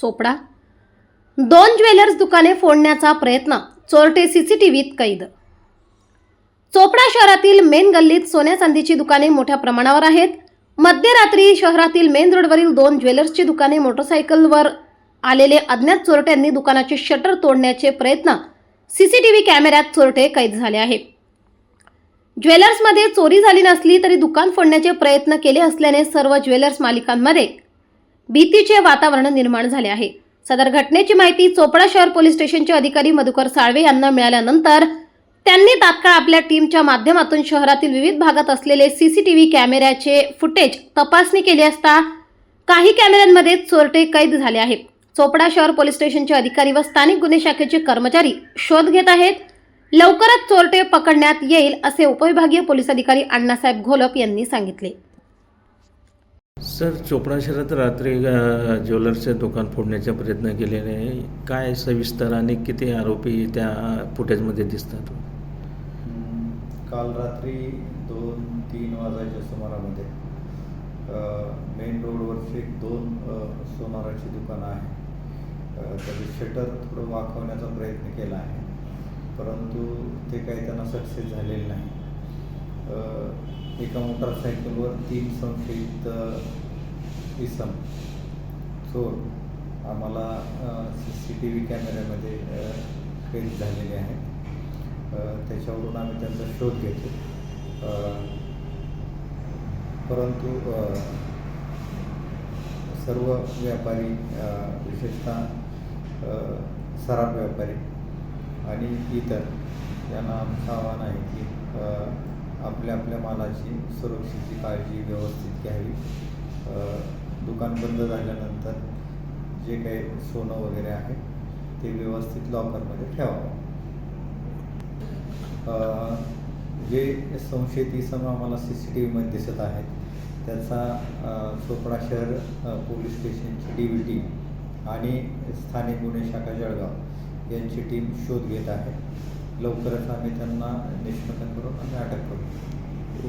चोपडा. दोन ज्वेलर्स दुकाने फोडण्याचा प्रयत्न चोरटे सीसीटीव्हीत कैद. चोपडा शहरातील मेन गल्लीत सोन्या चांदीची दुकाने मोठ्या प्रमाणावर आहेत. मध्यरात्री शहरातील मेन रोडवरील दोन ज्वेलर्सची दुकाने मोटरसायकलवर आलेले अज्ञात चोरट्यांनी दुकानाचे शटर तोडण्याचे प्रयत्न सीसीटीव्ही कॅमेऱ्यात चोरटे कैद झाले आहेत. ज्वेलर्समध्ये चोरी झाली नसली तरी दुकान फोडण्याचे प्रयत्न केले असल्याने सर्व ज्वेलर्स मालिकांमध्ये भीतीचे वातावरण निर्माण झाले आहे. सदर घटनेची माहिती चोपडा शहर पोलीस स्टेशनचे अधिकारी मधुकर साळवे यांना मिळाल्यानंतर त्यांनी तात्काळ आपल्या टीमच्या माध्यमातून शहरातील विविध भागात असलेले सीसीटीव्ही कॅमेऱ्याचे फुटेज तपासणी केली असता काही कॅमेऱ्यांमध्ये चोरटे कैद झाले आहेत. चोपडा शहर पोलीस स्टेशनचे अधिकारी व स्थानिक गुन्हे शाखेचे कर्मचारी शोध घेत आहेत. लवकरच चोरटे पकडण्यात येईल असे उपविभागीय पोलीस अधिकारी अण्णासाहेब घोलप यांनी सांगितले. सर चोपडा शहरात रात्री ज्वेलर्सचे दुकान फोडण्याचा प्रयत्न केलेले काय सविस्तर आणि किती आरोपी त्या फुटेजमध्ये दिसतात? काल रात्री दोन तीन वाजायच्या सुमारामध्ये मेन रोडवरचे एक दोन सोनाराची दुकानं आहे. त्याचे शटर थोडं वाकवण्याचा प्रयत्न केला आहे. परंतु ते काही त्यांना सक्सेस झालेलं नाही. एका मोटारसायकलवर तीन संशयित इसम. चोर आम्हाला सी सी टी व्ही कॅमेऱ्यामध्ये कैद झालेले आहेत. त्याच्यावरून आम्ही त्यांचा शोध घेतो. परंतु सर्व व्यापारी विशेषतः सराफ व्यापारी आणि इतर यांना आमचं आव्हान आहे की आपल्या आपल्या मालाची सुरक्षेची काळजी व्यवस्थित घ्यावी. दुकान बंद झाल्यानंतर जे काही सोनं वगैरे आहे ते व्यवस्थित लॉकरमध्ये ठेवावं. जे संशयित इसम आम्हाला सी सी टी व्हीमध्ये दिसत आहेत त्याचा चोपडा शहर पोलीस स्टेशनची डी व्ही टीम आणि स्थानिक गुन्हे शाखा जळगाव यांची टीम शोध घेत आहे. लवकरच आम्ही त्यांना निष्पन्न करून आम्ही अटक करू.